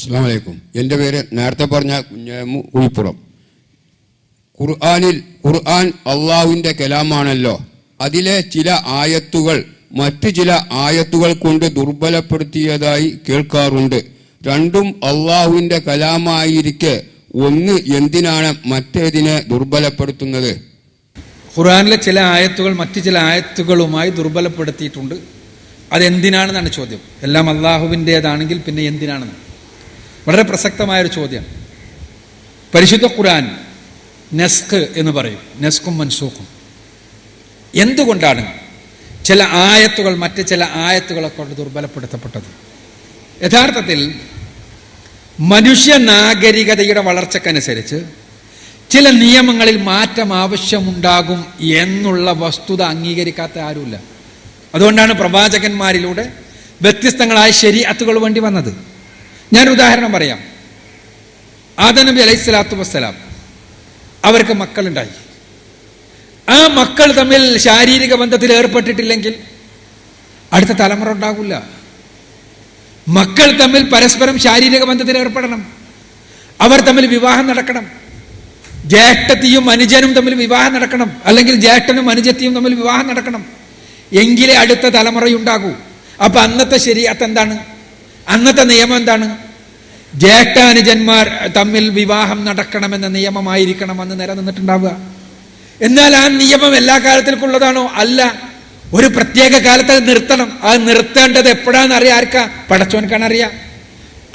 അസ്സാം വലൈക്കും എന്റെ പേര് നേരത്തെ പറഞ്ഞ കുഞ്ഞേമു കുഴിപ്പുറം. ഖുർആാനിൽ ഖുർആൻ അള്ളാഹുവിന്റെ കലാമാണല്ലോ. അതിലെ ചില ആയത്തുകൾ മറ്റു ചില ആയത്തുകൾ കൊണ്ട് ദുർബലപ്പെടുത്തിയതായി കേൾക്കാറുണ്ട്. രണ്ടും അള്ളാഹുവിന്റെ കലാമായിരിക്കെ ഒന്ന് എന്തിനാണ് മറ്റേതിനെ ദുർബലപ്പെടുത്തുന്നത്? ഖുറാനിലെ ചില ആയത്തുകൾ മറ്റു ചില ആയത്തുകളുമായി ദുർബലപ്പെടുത്തിയിട്ടുണ്ട്. അതെന്തിനാണെന്നാണ് ചോദ്യം. എല്ലാം അള്ളാഹുവിന്റേതാണെങ്കിൽ പിന്നെ എന്തിനാണെന്ന്. വളരെ പ്രസക്തമായൊരു ചോദ്യം. പരിശുദ്ധ ഖുർആൻ നെസ്ക് എന്ന് പറയും. നെസ്കും മൻസൂഖും. എന്തുകൊണ്ടാണ് ചില ആയത്തുകൾ മറ്റ് ചില ആയത്തുകളെ കൊണ്ട് ദുർബലപ്പെടുത്തപ്പെട്ടത്? യഥാർത്ഥത്തിൽ മനുഷ്യ നാഗരികതയുടെ വളർച്ചക്കനുസരിച്ച് ചില നിയമങ്ങളിൽ മാറ്റം ആവശ്യമുണ്ടാകും എന്നുള്ള വസ്തുത അംഗീകരിക്കാത്ത ആരുമില്ല. അതുകൊണ്ടാണ് പ്രവാചകന്മാരിലൂടെ വ്യത്യസ്തങ്ങളായ ശരീഅത്തുകൾ വേണ്ടി വന്നത്. ഞാൻ ഉദാഹരണം പറയാം. ആദനബി അലൈഹി സ്വലാത്തു വസ്സലാം അവർക്ക് മക്കളുണ്ടായി. ആ മക്കൾ തമ്മിൽ ശാരീരിക ബന്ധത്തിൽ ഏർപ്പെട്ടിട്ടില്ലെങ്കിൽ അടുത്ത തലമുറ ഉണ്ടാകില്ല മക്കൾ തമ്മിൽ പരസ്പരം ശാരീരിക ബന്ധത്തിൽ ഏർപ്പെടണം. അവർ തമ്മിൽ വിവാഹം നടക്കണം. ജ്യേഷ്ഠത്തിയും അനുജനും തമ്മിൽ വിവാഹം നടക്കണം. അല്ലെങ്കിൽ ജ്യേഷ്ഠനും അനുജത്തിയും തമ്മിൽ വിവാഹം നടക്കണം. എങ്കിലേ അടുത്ത തലമുറയുണ്ടാകൂ. അപ്പൊ അന്നത്തെ ശരിയാത്ത എന്താണ്? അന്നത്തെ നിയമം എന്താണ്? ജ്യേഷ്ഠാനുജന്മാർ തമ്മിൽ വിവാഹം നടക്കണമെന്ന നിയമമായിരിക്കണം അന്ന് നിലനിന്നിട്ടുണ്ടാവുക. എന്നാൽ ആ നിയമം എല്ലാ കാലത്തിലേക്കുള്ളതാണോ അല്ല. ഒരു പ്രത്യേക കാലത്ത് അത് നിർത്തണം. അത് നിർത്തേണ്ടത് എപ്പോഴാന്ന് അറിയാം. ആർക്കാ? പടച്ചോൻ അറിയാം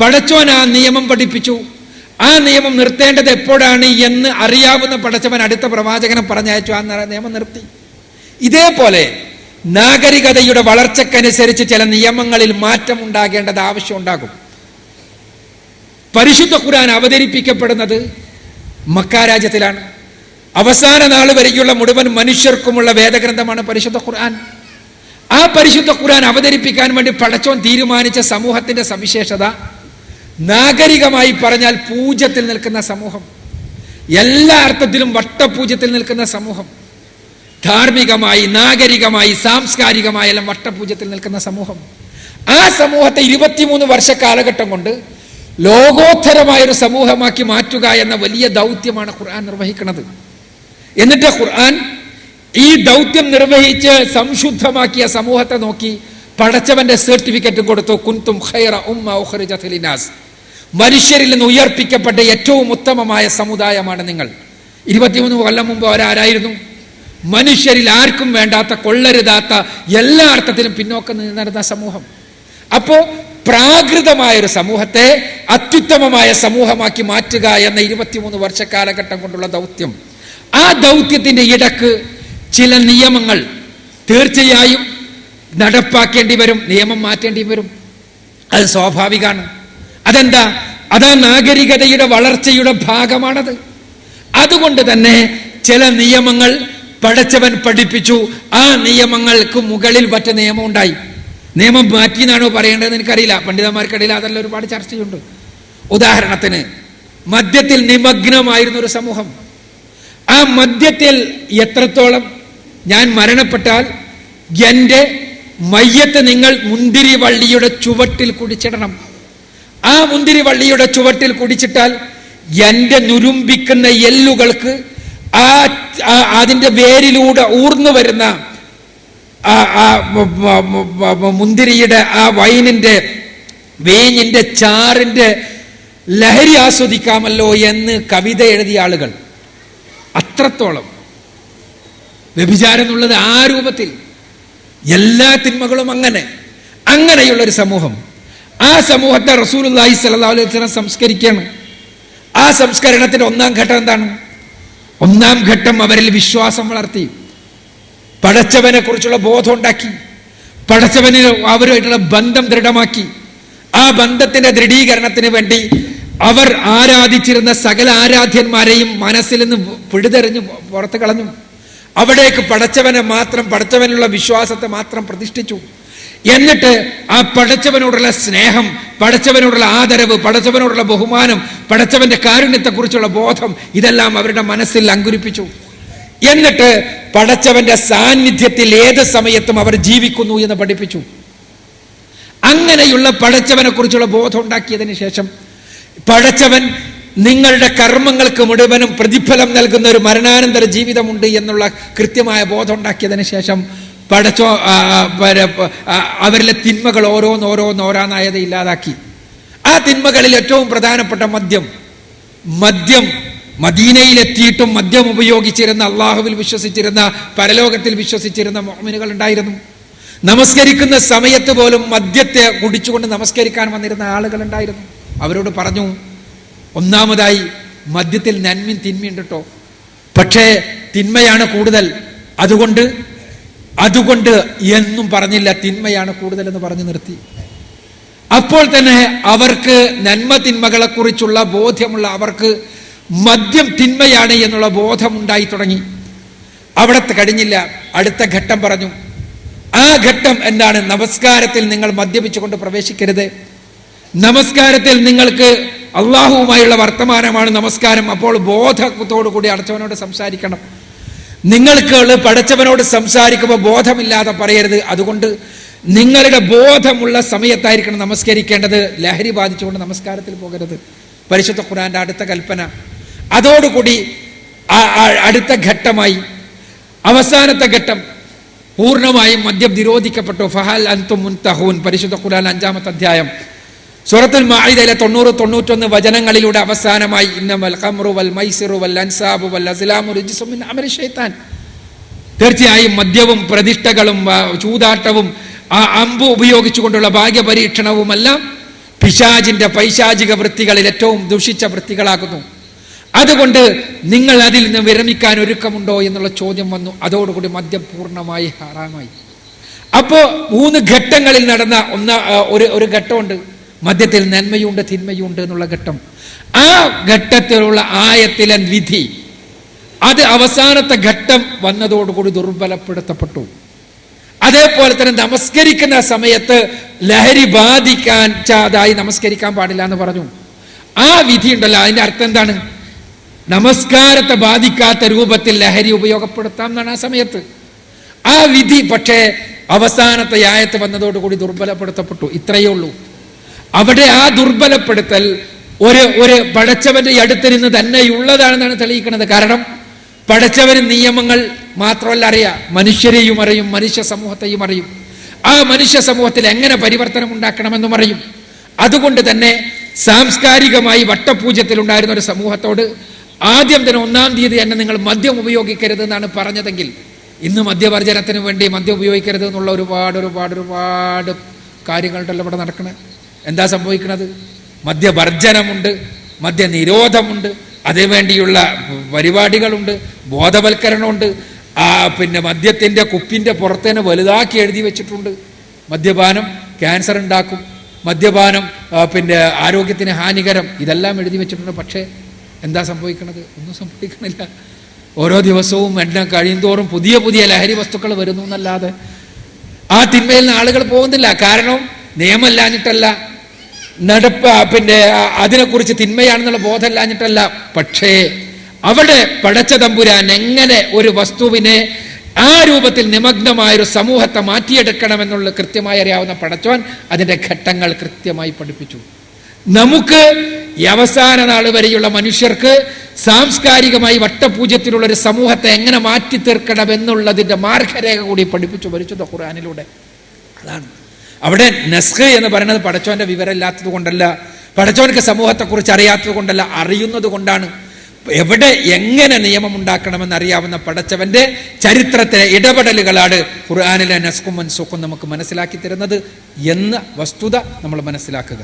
പടച്ചോൻ ആ നിയമം പഠിപ്പിച്ചു. ആ നിയമം നിർത്തേണ്ടത് എപ്പോഴാണ് എന്ന് അറിയാവുന്ന പടച്ചവൻ അടുത്ത പ്രവാചകനെ പറഞ്ഞയച്ചു. ആ നിയമം നിർത്തി. ഇതേപോലെ നാഗരികതയുടെ വളർച്ചക്കനുസരിച്ച് ചില നിയമങ്ങളിൽ മാറ്റം ഉണ്ടാകേണ്ടത് ആവശ്യമുണ്ടാകും പരിശുദ്ധ ഖുർആൻ അവതരിപ്പിക്കപ്പെടുന്നത് മക്കാരാജ്യത്തിലാണ് അവസാന നാൾ വരെയുള്ള മുഴുവൻ മനുഷ്യർക്കുമുള്ള വേദഗ്രന്ഥമാണ് പരിശുദ്ധ ഖുർആൻ. ആ പരിശുദ്ധ ഖുർആൻ അവതരിപ്പിക്കാൻ വേണ്ടി പടച്ചോൻ തീരുമാനിച്ച സമൂഹത്തിന്റെ സവിശേഷത നാഗരികമായി പറഞ്ഞാൽ പൂജ്യത്തിൽ നിൽക്കുന്ന സമൂഹം. എല്ലാ അർത്ഥത്തിലും വട്ടപൂജ്യത്തിൽ നിൽക്കുന്ന സമൂഹം. ധാർമ്മികമായി നാഗരികമായി സാംസ്കാരികമായി എല്ലാം വട്ടപൂജത്തിൽ നിൽക്കുന്ന സമൂഹം. ആ സമൂഹത്തെ ഇരുപത്തിമൂന്ന് വർഷ കാലഘട്ടം കൊണ്ട് ലോകോത്തരമായ ഒരു സമൂഹമാക്കി മാറ്റുക എന്ന വലിയ ദൗത്യമാണ് ഖുർആൻ നിർവഹിക്കുന്നത്. എന്നിട്ട് ഖുർആൻ ഈ ദൗത്യം നിർവഹിച്ച് സംശുദ്ധമാക്കിയ സമൂഹത്തെ നോക്കി പടച്ചവന്റെ സർട്ടിഫിക്കറ്റ് കൊടുത്തു. കുന്തും ഖൈറ ഉമ്മ ഉഖ്രിജത് ലിനാസ് മനുഷ്യരിൽ നിന്ന് ഉയർപ്പിക്കപ്പെട്ട ഏറ്റവും ഉത്തമമായ സമുദായമാണ് നിങ്ങൾ. ഇരുപത്തിമൂന്ന് കൊല്ലം മുമ്പ് അവരാരായിരുന്നു? മനുഷ്യരിൽ ആർക്കും വേണ്ടാത്ത കൊള്ളരുതാത്ത എല്ലാ അർത്ഥത്തിലും പിന്നോക്കം നടന്ന സമൂഹം. അപ്പോ പ്രാകൃതമായ ഒരു സമൂഹത്തെ അത്യുത്തമമായ സമൂഹമാക്കി മാറ്റുക എന്ന ഇരുപത്തിമൂന്ന് വർഷ കാലഘട്ടം കൊണ്ടുള്ള ദൗത്യം. ആ ദൗത്യത്തിന്റെ ഇടയ്ക്ക് ചില നിയമങ്ങൾ തീർച്ചയായും നടപ്പാക്കേണ്ടി വരും നിയമം മാറ്റേണ്ടി വരും. അത് സ്വാഭാവികമാണ് അതെന്താ? അതാ നാഗരികതയുടെ വളർച്ചയുടെ ഭാഗമാണത്. അതുകൊണ്ട് തന്നെ ചില നിയമങ്ങൾ പടച്ചവൻ പഠിപ്പിച്ചു. ആ നിയമങ്ങൾക്ക് മുകളിൽ പറ്റ നിയമം ഉണ്ടായി നിയമം മാറ്റി എന്നാണോ പറയേണ്ടതെന്ന് എനിക്കറിയില്ല. പണ്ഡിതന്മാർക്കിടയിൽ അതെല്ലാം ഒരുപാട് ചർച്ചയുണ്ട്. ഉദാഹരണത്തിന് മദ്യത്തിൽ നിമഗ്നമായിരുന്ന ഒരു സമൂഹം. ആ മദ്യത്തിൽ എത്രത്തോളം ഞാൻ മരണപ്പെട്ടാൽ എന്റെ മയ്യത്ത് നിങ്ങൾ മുന്തിരി വള്ളിയുടെ ചുവട്ടിൽ കുടിച്ചിടണം. ആ മുന്തിരി വള്ളിയുടെ ചുവട്ടിൽ കുടിച്ചിട്ടാൽ എന്റെ നുരുമ്പിക്കുന്ന എല്ലുകൾക്ക് ആ അതിന്റെ വേരിലൂടെ ഊർന്നു വരുന്ന ആ മുന്തിരിയുടെ ആ വൈനിന്റെ വേഞ്ഞിന്റെ ചാറിന്റെ ലഹരി ആസ്വദിക്കാമല്ലോ എന്ന് കവിത എഴുതിയ ആളുകൾ. അത്രത്തോളം. വ്യഭിചാരം എന്നുള്ളത് ആ രൂപത്തിൽ. എല്ലാ തിന്മകളും അങ്ങനെ. അങ്ങനെയുള്ളൊരു സമൂഹം. ആ സമൂഹത്തെ റസൂലുള്ളാഹി സ്വല്ലല്ലാഹു അലൈഹി വസല്ലം സംസ്കരിക്കുകയാണ്. ആ സംസ്കരണത്തിന്റെ ഒന്നാം ഘട്ടം എന്താണ്? ഒന്നാം ഘട്ടം അവരിൽ വിശ്വാസം വളർത്തി. പടച്ചവനെ കുറിച്ചുള്ള ബോധം ഉണ്ടാക്കി പടച്ചവന് അവരുമായിട്ടുള്ള ബന്ധം ദൃഢമാക്കി. ആ ബന്ധത്തിന്റെ ദൃഢീകരണത്തിന് വേണ്ടി അവർ ആരാധിച്ചിരുന്ന സകല ആരാധ്യന്മാരെയും മനസ്സിൽ നിന്ന് പിഴുതെറിഞ്ഞു പുറത്ത് കളഞ്ഞു. അവിടേക്ക് പടച്ചവനെ മാത്രം പടച്ചവനുള്ള വിശ്വാസത്തെ മാത്രം പ്രതിഷ്ഠിച്ചു. എന്നിട്ട് ആ പടച്ചവനോടുള്ള സ്നേഹം പടച്ചവനോടുള്ള ആദരവ് പടച്ചവനോടുള്ള ബഹുമാനം പടച്ചവന്റെ കാരുണ്യത്തെക്കുറിച്ചുള്ള ബോധം ഇതെല്ലാം അവരുടെ മനസ്സിൽ അങ്കുരിപ്പിച്ചു. എന്നിട്ട് പടച്ചവന്റെ സാന്നിധ്യത്തിൽ ഏത് സമയത്തും അവർ ജീവിക്കുന്നു എന്ന് പഠിപ്പിച്ചു. അങ്ങനെയുള്ള പടച്ചവനെ കുറിച്ചുള്ള ബോധം ഉണ്ടാക്കിയതിന് ശേഷം പടച്ചവൻ നിങ്ങളുടെ കർമ്മങ്ങൾക്ക് മുഴുവനും പ്രതിഫലം നൽകുന്ന ഒരു മരണാനന്തര ജീവിതമുണ്ട് എന്നുള്ള കൃത്യമായ ബോധം ഉണ്ടാക്കിയതിന് ശേഷം പടച്ചോ അവരിലെ തിന്മകൾ ഓരോന്നോരോന്ന് ഓരോന്ന് ഓരോന്നായത് ഇല്ലാതാക്കി. ആ തിന്മകളിൽ ഏറ്റവും പ്രധാനപ്പെട്ട മദ്യം മദ്യം മദീനയിലെത്തിയിട്ടും മദ്യം ഉപയോഗിച്ചിരുന്ന അള്ളാഹുവിൽ വിശ്വസിച്ചിരുന്ന പരലോകത്തിൽ വിശ്വസിച്ചിരുന്ന മോമിനുകൾ ഉണ്ടായിരുന്നു. നമസ്കരിക്കുന്ന സമയത്ത് പോലും മദ്യത്തെ കുടിച്ചുകൊണ്ട് നമസ്കരിക്കാൻ വന്നിരുന്ന ആളുകൾ ഉണ്ടായിരുന്നു. അവരോട് പറഞ്ഞു ഒന്നാമതായി മദ്യത്തിൽ നന്മയും തിന്മയുണ്ട് കേട്ടോ പക്ഷേ തിന്മയാണ് കൂടുതൽ. അതുകൊണ്ട് അതുകൊണ്ട് എന്നും പറഞ്ഞില്ല തിന്മയാണ് കൂടുതൽ എന്ന് പറഞ്ഞു നിർത്തി. അപ്പോൾ തന്നെ അവർക്ക് നന്മ തിന്മകളെ കുറിച്ചുള്ള ബോധ്യമുള്ള അവർക്ക് മദ്യം തിന്മയാണ് എന്നുള്ള ബോധമുണ്ടായി തുടങ്ങി. അവിടത്തെ കഴിഞ്ഞില്ല അടുത്ത ഘട്ടം പറഞ്ഞു. ആ ഘട്ടം എന്താണ് നമസ്കാരത്തിൽ നിങ്ങൾ മദ്യപിച്ചുകൊണ്ട് പ്രവേശിക്കരുത്. നമസ്കാരത്തിൽ നിങ്ങൾക്ക് അള്ളാഹുവുമായുള്ള വർത്തമാനമാണ് നമസ്കാരം. അപ്പോൾ ബോധത്തോടു കൂടി അടച്ചവനോട് സംസാരിക്കണം. നിങ്ങൾക്ക് പഠിച്ചവനോട് സംസാരിക്കുമ്പോൾ ബോധമില്ലാതെ പറയരുത്. അതുകൊണ്ട് നിങ്ങളുടെ ബോധമുള്ള സമയത്തായിരിക്കണം നമസ്കരിക്കേണ്ടത്. ലഹരി ബാധിച്ചുകൊണ്ട് നമസ്കാരത്തിൽ പോകരുത്. പരിശുദ്ധ ഖുറാന്റെ അടുത്ത കൽപ്പന. അതോടുകൂടി അടുത്ത ഘട്ടമായി അവസാനത്തെ ഘട്ടം പൂർണമായും മദ്യം നിരോധിക്കപ്പെട്ടു. ഫഹാൽ അൻതും മുൻ തഹൂൻ പരിശുദ്ധ ഖുറാൻ അഞ്ചാമത്തെ അധ്യായം. സൂറത്തുൽ മാഇദയിലെ തൊണ്ണൂറ് തൊണ്ണൂറ്റൊന്ന് വചനങ്ങളിലൂടെ അവസാനമായി ഇന്നമൽ ഖംറു വൽ മൈസിറു വൽ അൻസാബു വൽ അസ്ലാമു മിൻ അമലി ശൈത്താൻ. തീർച്ചയായും മദ്യവും പ്രതിഷ്ഠകളും ചൂതാട്ടവും ആ അമ്പ് ഉപയോഗിച്ചുകൊണ്ടുള്ള ഭാഗ്യപരീക്ഷണവുമെല്ലാം പിശാജിന്റെ പൈശാചിക വൃത്തികളിൽ ഏറ്റവും ദുഷിച്ച വൃത്തികളാകുന്നു. അതുകൊണ്ട് നിങ്ങൾ അതിൽ നിന്ന് വിരമിക്കാൻ ഒരുക്കമുണ്ടോ എന്നുള്ള ചോദ്യം വന്നു. അതോടുകൂടി മദ്യം പൂർണമായി ഹറാമായി. അപ്പോ മൂന്ന് ഘട്ടങ്ങളിൽ നടന്ന ഒന്ന ഒരു ഒരു ഘട്ടമുണ്ട്. മദ്യത്തിൽ നന്മയുണ്ട് തിന്മയുണ്ട് എന്നുള്ള ഘട്ടം. ആ ഘട്ടത്തിലുള്ള ആയത്തിലെ വിധി അത് അവസാനത്തെ ഘട്ടം വന്നതോടുകൂടി ദുർബലപ്പെടുത്തപ്പെട്ടു. അതേപോലെ തന്നെ നമസ്കരിക്കുന്ന സമയത്ത് ലഹരി ബാധിക്കാൻ ചാതായി നമസ്കരിക്കാൻ പാടില്ല എന്ന് പറഞ്ഞു. ആ വിധി ഉണ്ടല്ലോ അതിന്റെ അർത്ഥം എന്താണ്? നമസ്കാരത്തെ ബാധിക്കാത്ത രൂപത്തിൽ ലഹരി ഉപയോഗപ്പെടുത്താം എന്നാണ് ആ സമയത്ത്. ആ വിധി പക്ഷേ അവസാനത്തെ ആയത്ത് വന്നതോടുകൂടി ദുർബലപ്പെടുത്തപ്പെട്ടു. ഇത്രയേ ഉള്ളൂ. അവിടെ ആ ദുർബലപ്പെടുത്തൽ ഒരു ഒരു പടച്ചവന്റെ അടുത്തിരുന്ന് തന്നെയുള്ളതാണെന്നാണ് തെളിയിക്കുന്നത്. കാരണം പടച്ചവന് നിയമങ്ങൾ മാത്രമല്ല അറിയാം. മനുഷ്യരെയും അറിയും മനുഷ്യ സമൂഹത്തെയും അറിയും. ആ മനുഷ്യ സമൂഹത്തിൽ എങ്ങനെ പരിവർത്തനം ഉണ്ടാക്കണമെന്നും അറിയും. അതുകൊണ്ട് തന്നെ സാംസ്കാരികമായി വട്ടപൂജത്തിൽ ഉണ്ടായിരുന്ന ഒരു സമൂഹത്തോട് ആദ്യം തന്നെ ഒന്നാം തീയതി തന്നെ നിങ്ങൾ മദ്യം ഉപയോഗിക്കരുത് എന്നാണ് പറഞ്ഞതെങ്കിൽ ഇന്ന് മദ്യവർജനത്തിന് വേണ്ടി മദ്യം ഉപയോഗിക്കരുത് എന്നുള്ള ഒരുപാട് ഒരുപാട് ഒരുപാട് കാര്യങ്ങളുണ്ടല്ലോ ഇവിടെ നടക്കുന്നത് എന്താ സംഭവിക്കുന്നത്? മദ്യവർജനമുണ്ട് മദ്യനിരോധമുണ്ട് അതിനുവേണ്ടിയുള്ള പരിപാടികളുണ്ട് ബോധവൽക്കരണമുണ്ട്. ആ പിന്നെ മദ്യത്തിന്റെ കുപ്പിന്റെ പുറത്തേനെ വലുതാക്കി എഴുതി വെച്ചിട്ടുണ്ട്. മദ്യപാനം ക്യാൻസർ ഉണ്ടാക്കും മദ്യപാനം പിന്നെ ആരോഗ്യത്തിന് ഹാനികരം. ഇതെല്ലാം എഴുതി വെച്ചിട്ടുണ്ട്. പക്ഷേ എന്താ സംഭവിക്കുന്നത് ഒന്നും സംഭവിക്കണില്ല. ഓരോ ദിവസവും എണ്ണം കഴിയുന്തോറും പുതിയ പുതിയ ലഹരി വസ്തുക്കൾ വരുന്നു എന്നല്ലാതെ. ആ തിന്മയിൽ നിന്ന് ആളുകൾ പോകുന്നില്ല. കാരണം നിയമമില്ലാഞ്ഞിട്ടല്ല. നടപ്പ് പിന്നെ അതിനെക്കുറിച്ച് തിന്മയാണെന്നുള്ള ബോധമില്ലാഞ്ഞിട്ടല്ല. പക്ഷേ അവിടെ പടച്ച തമ്പുരാൻ എങ്ങനെ ഒരു വസ്തുവിനെ ആ രൂപത്തിൽ നിമഗ്നമായൊരു സമൂഹത്തെ മാറ്റിയെടുക്കണമെന്നുള്ള കൃത്യമായി അറിയാവുന്ന പടച്ചോൻ അതിന്റെ ഘട്ടങ്ങൾ കൃത്യമായി പഠിപ്പിച്ചു. നമുക്ക് അവസാന നാൾ വരെയുള്ള മനുഷ്യർക്ക് സാംസ്കാരികമായി വട്ടപൂജ്യത്തിലുള്ള ഒരു സമൂഹത്തെ എങ്ങനെ മാറ്റി തീർക്കണമെന്നുള്ളതിന്റെ മാർഗരേഖ കൂടി പഠിപ്പിച്ചു ഭരിച്ചു ഖുർആാനിലൂടെ. അതാണ്. അവിടെ നസ്ഖ് എന്ന് പറയുന്നത് പടച്ചോന്റെ വിവരമില്ലാത്തത് കൊണ്ടല്ല പടച്ചോനക്ക് സമൂഹത്തെക്കുറിച്ച് അറിയാത്തത് കൊണ്ടല്ല അറിയുന്നത് കൊണ്ടാണ്. എവിടെ എങ്ങനെ നിയമം ഉണ്ടാക്കണമെന്ന് അറിയാവുന്ന പടച്ചവന്റെ ചരിത്രത്തിലെ ഇടപെടലുകളാണ് ഖുർആാനിലെ നസ്കും മൻസൂഖും നമുക്ക് മനസ്സിലാക്കി തരുന്നത് എന്ന വസ്തുത നമ്മൾ മനസ്സിലാക്കുക.